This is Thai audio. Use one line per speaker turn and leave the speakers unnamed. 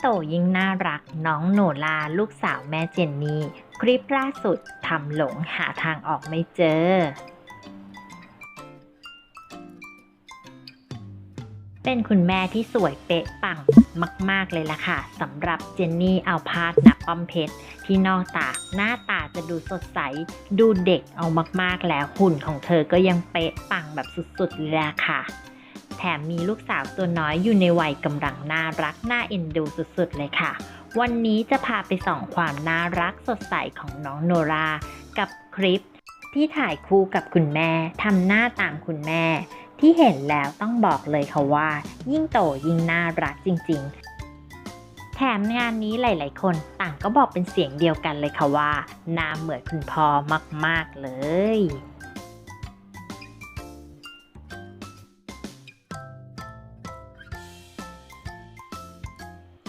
โตยิ่งน่ารักน้องโนลาลูกสาวแม่เจนนี่คลิปล่าสุดทำหลงหาทางออกไม่เจอ เป็นคุณแม่ที่สวยเป๊ะปังมาก ๆ เลยล่ะค่ะสำหรับเจนนี่เอาพาดนักป้อมเพชรที่นอกจากหน้าตาจะดูสดใส ดูเด็กเอามาก ๆ แล้วหุ่นของเธอก็ยังเป๊ะปังแบบสุด ๆ เลยล่ะค่ะ แถมมีลูกสาวตัวน้อยอยู่ในวัยกำลังน่ารักน่าเอ็นดูสุดๆเลยค่ะ วันนี้จะพาไปส่องความน่ารักสดใสของน้องโนรากับคลิป ที่ถ่ายคู่กับคุณแม่ทำหน้าตามคุณแม่ ที่เห็นแล้วต้องบอกเลยค่ะว่า ยิ่งโตยิ่งน่ารักจริง ๆแถมงานนี้หลาย ๆ คนต่างก็บอกเป็นเสียงเดียวกันเลยค่ะว่าหน้าเหมือนคุณพ่อมาก ๆ เลย